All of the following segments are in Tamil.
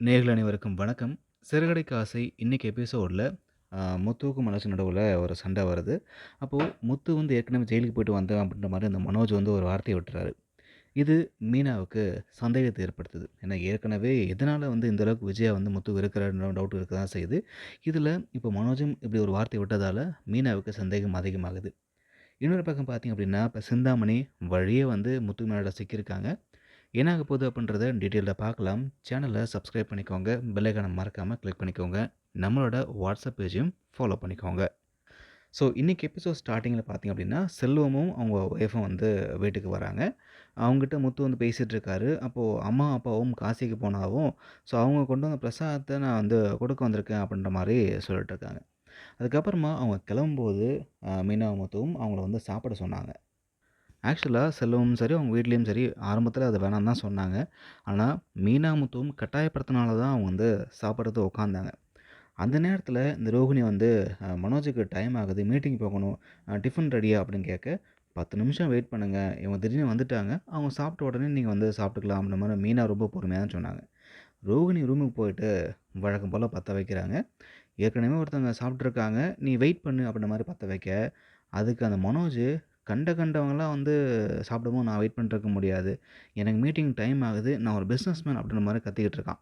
நேர்கள் அனைவருக்கும் வணக்கம். சிறுகடைக்கு ஆசை இன்றைக்கி எபிசோட்ல முத்துவுக்கும் மனசு நடுவில் ஒரு சண்டை வருது. அப்போது முத்து வந்து ஏற்கனவே ஜெயிலுக்கு போயிட்டு வந்தேன் அப்படின்ற மாதிரி அந்த மனோஜ் வந்து ஒரு வார்த்தையை விட்டுறாரு. இது மீனாவுக்கு சந்தேகத்தை ஏற்படுத்துது. ஏன்னா ஏற்கனவே எதனால் வந்து இந்த அளவுக்கு விஜயா வந்து முத்து இருக்கிறாருன்ற டவுட் இருக்க தான் செய்யுது. இதில் இப்போ மனோஜும் இப்படி ஒரு வார்த்தை விட்டதால் மீனாவுக்கு சந்தேகம் அதிகமாகுது. இன்னொரு பக்கம் பார்த்தீங்க அப்படின்னா, இப்போ சிந்தாமணி வழியே வந்து முத்து மேலே சிக்கியிருக்காங்க. என்னாக போகுது அப்படின்றத டீட்டெயிலில் பார்க்கலாம். சேனலை சப்ஸ்கிரைப் பண்ணிக்கோங்க. பெல்லைக்கான மறக்காமல் கிளிக் பண்ணிக்கோங்க. நம்மளோட வாட்ஸ்அப் பேஜையும் ஃபாலோ பண்ணிக்கோங்க. ஸோ இன்றைக்கி எபிசோட் ஸ்டார்டிங்கில் பார்த்தீங்க அப்படின்னா, செல்வமும் அவங்க ஒய்ஃபும் வந்து வீட்டுக்கு வராங்க. அவங்ககிட்ட முத்து வந்து பேசிகிட்டு இருக்காரு. அப்போது அம்மா, அப்பாவும் காசிக்கு போனாவும், ஸோ அவங்க கொண்டு வந்த பிரசாதத்தை நான் வந்து கொடுக்க வந்திருக்கேன் அப்படின்ற மாதிரி சொல்லிட்டு இருக்காங்க. அதுக்கப்புறமா அவங்க கிளம்பும்போது அ முத்துவும் அவங்கள வந்து சாப்பிட சொன்னாங்க. ஆக்சுவலாக செல்வமும் சரி, அவங்க வீட்லேயும் சரி ஆரம்பத்தில் அது வேணான்னு தான் சொன்னாங்க. ஆனால் மீனாமுத்துவும் கட்டாயப்படுத்தினால தான் அவங்க வந்து சாப்பிட்றது உட்காந்தாங்க. அந்த நேரத்தில் இந்த ரோகிணி வந்து மனோஜுக்கு டைம் ஆகுது, மீட்டிங் போகணும், டிஃபன் ரெடியா அப்படின்னு கேட்க, 10 நிமிஷம் வெயிட் பண்ணுங்கள் இவங்க திடீர்னு வந்துட்டாங்க. அவங்க சாப்பிட்ட உடனே நீங்கள் வந்து சாப்பிட்டுக்கலாம் அப்படின்ற மாதிரி மீனா ரொம்ப பொறுமையாக சொன்னாங்க. ரோகிணி ரூமுக்கு போயிட்டு வழக்கம் போல் பற்ற வைக்கிறாங்க. ஏற்கனவே ஒருத்தவங்க சாப்பிட்ருக்காங்க நீ வெயிட் பண்ணு அப்படின்ற மாதிரி பற்ற வைக்க, அதுக்கு அந்த மனோஜ் கண்ட கண்டவங்களாம் வந்து சாப்பிடும்போது நான் வெயிட் பண்ணிட்டுருக்க முடியாது. எனக்கு மீட்டிங் டைம் ஆகுது. நான் ஒரு பிஸ்னஸ்மேன் அப்படின்ற மாதிரி கத்திக்கிட்டு இருக்கான்.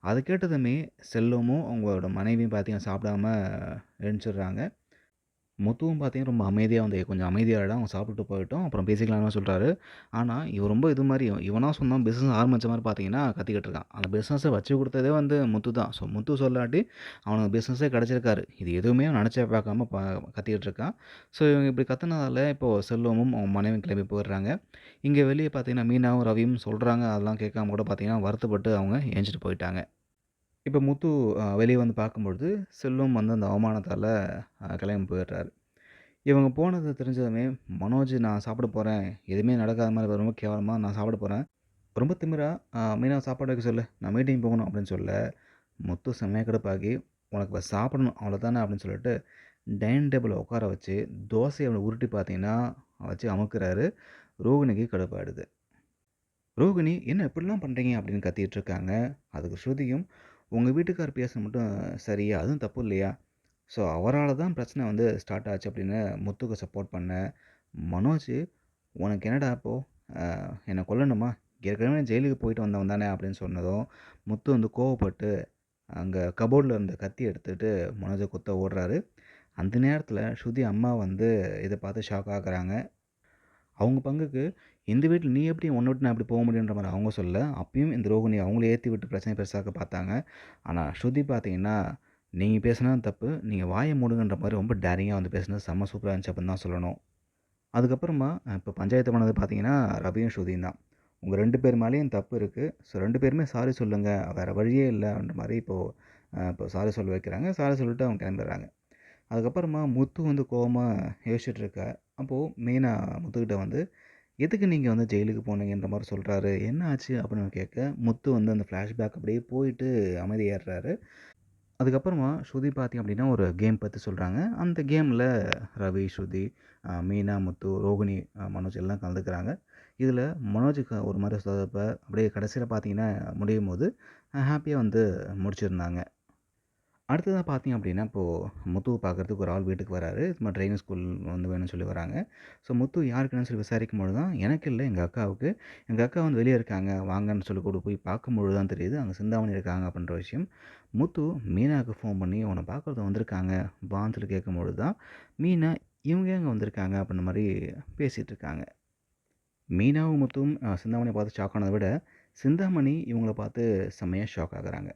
அத கேட்டதுமே செல்லமும் அவங்களோட மனைவியும் பார்த்தீங்கன்னா சாப்பிடாம எந்திச்சிடுறாங்க. முத்துவும் பார்த்தீங்கன்னா ரொம்ப அமைதியாக வந்து கொஞ்சம் அமைதியாக இடம் அவன் சாப்பிட்டு போயிட்டோம் அப்புறம் பேசிக்கலாம்னு சொல்கிறாரு ஆனால் இவன் ரொம்ப இது மாதிரி இவனாக சொன்னால் பிஸ்னஸ் ஆரம்பித்த மாதிரி பார்த்தீங்கன்னா கத்திக்கிட்டு இருக்கான். அந்த பிஸ்னஸை வச்சு கொடுத்ததே வந்து முத்து தான். ஸோ முத்து சொல்லாட்டி அவனுக்கு பிஸ்னஸே கிடச்சிருக்காரு இது எதுவுமே நினைச்சே பார்க்காம ப கத்திக்கிட்டு இருக்கான். ஸோ இவங்க இப்படி கற்றுனதால இப்போ செல்வமும், அவன் மனைவியும் கிளம்பி போயிடுறாங்க. இங்கே வெளியே பார்த்தீங்கன்னா மீனாவும், ரவியும் சொல்கிறாங்க அதெல்லாம் கேட்காம கூட பார்த்தீங்கன்னா வருத்தப்பட்டு அவங்க ஏஞ்சிட்டு போயிட்டாங்க. இப்போ முத்து வெளியே வந்து பார்க்கும்பொழுது, செல்வம் வந்து அந்த அவமானத்தால் கிளம்பி போயிடுறாரு. இவங்க போனது தெரிஞ்சதுமே, மனோஜ் நான் சாப்பிட போகிறேன் எதுவுமே நடக்காத மாதிரி ரொம்ப கேவலமாக நான் சாப்பிட போகிறேன் ரொம்ப திமிரா அ சாப்பாடு வைக்க சொல்லு. நான் மீட்டிங் போகணும் அப்படின்னு சொல்ல, முத்து செம்மையா கடுப்பாகி, உனக்கு இப்போ சாப்பிடணும் அவ்வளோதானே அப்படின்னு சொல்லிட்டு, டைனிங் டேபிளில் உட்கார வச்சு தோசையை அவனை உருட்டி பார்த்தீங்கன்னா, வச்சு அமுக்குறாரு. ரோகிணிக்கு கடுப்பாயிடுது. ரோகிணி என்ன இப்படிலாம் பண்ணுறீங்க அப்படின்னு கத்திகிட்டு இருக்காங்க. அதுக்கு ஸ்ருதியும், உங்கள் வீட்டுக்கார் பேசுனது மட்டும் சரியா? அதுவும் தப்பு இல்லையா? ஸோ அவரால் தான் பிரச்சனை வந்து ஸ்டார்ட் ஆச்சு அப்படின்னு முத்துக்கு சப்போர்ட் பண்ண, மனோஜ் உனக்கு என்னடா அப்போது என்னை கொல்லணுமா? ஏற்கனவே ஜெயிலுக்கு போயிட்டு வந்தவன் தானே அப்படின்னு சொன்னதும், முத்து வந்து கோவப்பட்டு அங்கே கபோர்டில் இருந்த கத்தி எடுத்துகிட்டு மனோஜை குத்த ஓடுறாரு. அந்த நேரத்தில் ஸ்ருதி அம்மா வந்து இதை பார்த்து ஷாக் ஆகுறாங்க. அவங்க பங்குக்கு இந்த வீட்டில் நீ எப்படி ஒன்று விட்டு நான் எப்படி போக முடியுன்ற மாதிரி அவங்க சொல்ல, அப்பயும் இந்த ரோகிணி அவங்களே ஏற்றி விட்டு பிரச்சனை பெருசாக பார்த்தாங்க. ஆனால் ஸ்ருதி பார்த்தீங்கன்னா, நீங்கள் பேசுனா தப்பு. நீங்கள் வாயை மூடுங்கன்ற மாதிரி ரொம்ப டேரிங்காக வந்து பேசுனது செம்ம சூப்பராக இருந்துச்சு அப்படின்னு தான் சொல்லணும். அதுக்கப்புறமா இப்போ பஞ்சாயத்து பண்ணது பார்த்தீங்கன்னா, ரவியும் ஸ்ருதியும் தான். உங்கள் ரெண்டு பேர் மேலேயும் தப்பு இருக்குது ஸோ ரெண்டு பேருமே சாரி சொல்லுங்கள் வேற வழியே இல்லைன்ற மாதிரி இப்போது இப்போ சாரி சொல்ல வைக்கிறாங்க. சாரி சொல்லிட்டு அவங்க கிளம்பிடுறாங்க. அதுக்கப்புறமா முத்து வந்து கோபமாக யோசிச்சுட்டு இருக்க, மெயினாக முத்துக்கிட்ட வந்து, எதுக்கு நீங்கள் வந்து ஜெயிலுக்கு போனீங்கன்ற மாதிரி சொல்கிறாரு என்ன ஆச்சு? அப்படின்னு கேட்க, முத்து வந்து அந்த ஃப்ளாஷ்பேக் அப்படியே போயிட்டு அமைதியேறாரு அதுக்கப்புறமா ஸ்ருதி பார்த்திங்க அப்படின்னா, ஒரு கேம் பற்றி சொல்கிறாங்க அந்த கேமில் ரவி, ஸ்ருதி, மீனா, முத்து, ரோகிணி, மனோஜ் எல்லாம் கலந்துக்கிறாங்க. இதில் மனோஜுக்கு ஒரு மாதிரி சொதப்ப, அப்படியே கடைசியில் பார்த்தீங்கன்னா முடியும் போது ஹாப்பியாக வந்து முடிச்சிருந்தாங்க. அடுத்ததாக பார்த்தீங்க அப்படின்னா, இப்போது முத்து பார்க்கறதுக்கு ஒரு ஆள் வீட்டுக்கு வராரு. இதுமாதிரி ட்ரைவிங் ஸ்கூல் வந்து வேணும்னு சொல்லி வராங்க. ஸோ முத்து யாருக்குன்னு சொல்லி விசாரிக்கும் பொழுது தான், எனக்கு இல்லை எங்கள் அக்காவுக்கு. எங்கள் அக்கா வந்து வெளியே இருக்காங்க. வாங்கன்னு சொல்லி கூட போய் பார்க்கும்பொழுது தான் தெரியுது, அங்கே சிந்தாமணி இருக்காங்க அப்படின்ற விஷயம். முத்து மீனாவுக்கு ஃபோன் பண்ணி, உன்ன பார்க்குறது வந்திருக்காங்க. வான்னு சொல்லி கேட்கும்பொழுது தான், மீனா இவங்க எங்கே வந்திருக்காங்க அப்படின்ற மாதிரி பேசிகிட்டு இருக்காங்க. மீனாவும், முத்தும் சிந்தாமணியை பார்த்து ஷாக் ஆனத விட, சிந்தாமணி இவங்கள பார்த்து செம்மையாக ஷாக் ஆகுறாங்க.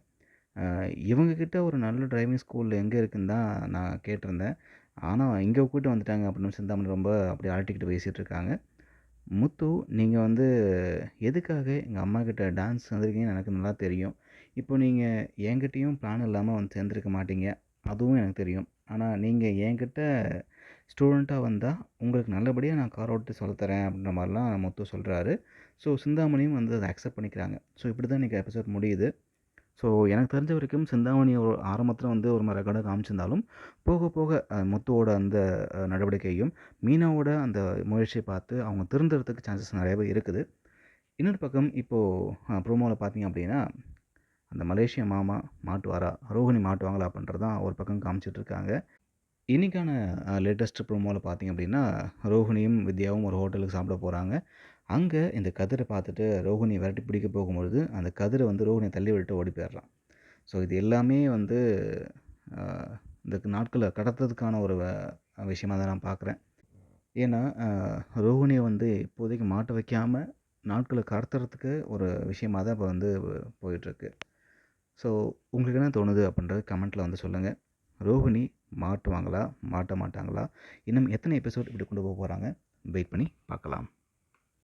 இவங்கக்கிட்ட ஒரு நல்ல டிரைவிங் ஸ்கூல் எங்கே இருக்குன்னு தான் நான் கேட்டிருந்தேன். ஆனால் இங்கே கூப்பிட்டு வந்துட்டாங்க அப்படின்னு சிந்தாமணி ரொம்ப அப்படியே அரட்டிக்கிட்டு பேசிட்டு இருக்காங்க. முத்து நீங்கள் வந்து எதுக்காக எங்கள் அம்மாக்கிட்ட டான்ஸ் வந்திருக்கீங்கன்னு எனக்கு நல்லா தெரியும். இப்போ நீங்கள் என்கிட்டையும் பிளான் இல்லாமல் வந்து சேர்ந்துருக்க மாட்டீங்க. அதுவும் எனக்கு தெரியும். ஆனால் நீங்கள் என்கிட்ட ஸ்டூடெண்ட்டாக வந்தால் உங்களுக்கு நல்லபடியாக நான் கார் ஓட்டு சொல்லித் தரேன் அப்படின்ற மாதிரிலாம் முத்து சொல்கிறாரு ஸோ சிந்தாமணியும் வந்து அதை அக்செப்ட் பண்ணிக்கிறாங்க. ஸோ இப்படி தான் இன்னைக்கு எபிசோட் முடியுது. ஸோ எனக்கு தெரிஞ்ச வரைக்கும் சிந்தாமணி ஒரு ஆரம்பத்தில் வந்து ஒரு மாதிரி ரெக்கார்டாக காமிச்சிருந்தாலும், போக போக முத்துவோட அந்த நடவடிக்கையும், மீனாவோட அந்த முயற்சியை பார்த்து அவங்க திருந்துறதுக்கு சான்சஸ் நிறையவே இருக்குது. இன்னொரு பக்கம் இப்போது ப்ரோமோவில் பார்த்தீங்க அப்படின்னா, அந்த மலேசிய மாமா மாட்டுவாரா ரோஹிணி மாட்டுவாங்களா அப்படின்றது தான் ஒரு பக்கம் காமிச்சிட்ருக்காங்க இன்றைக்கான லேட்டஸ்ட் ப்ரோமோவில் பார்த்தீங்க அப்படின்னா ரோஹிணியும் வித்யாவும் ஒரு ஹோட்டலுக்கு சாப்பிட போகிறாங்க அங்கே இந்த கதிரை பார்த்துட்டு ரோஹிணி விரட்டி பிடிக்க போகும்பொழுது அந்த கதிரை வந்து ரோஹிணியை தள்ளி விட்டு ஓடி போயிடுறான். ஸோ இது எல்லாமே வந்து இந்த நாட்களை கடத்துறதுக்கான ஒரு விஷயமாக தான் நான் பார்க்குறேன். ஏன்னா ரோஹிணியை வந்து இப்போதைக்கு மாட்ட வைக்காமல் நாட்களை கடத்துறதுக்கு ஒரு விஷயமாக தான் இப்போ வந்து போயிட்டுருக்கு. ஸோ உங்களுக்கு என்ன தோணுது அப்படின்றது கமெண்ட்டில் வந்து சொல்லுங்கள் ரோஹிணி மாட்டுவாங்களா? மாட்ட மாட்டாங்களா? இன்னும் எத்தனை எபிசோட் இப்படி கொண்டு போக போகிறாங்க வெயிட் பண்ணி பார்க்கலாம்.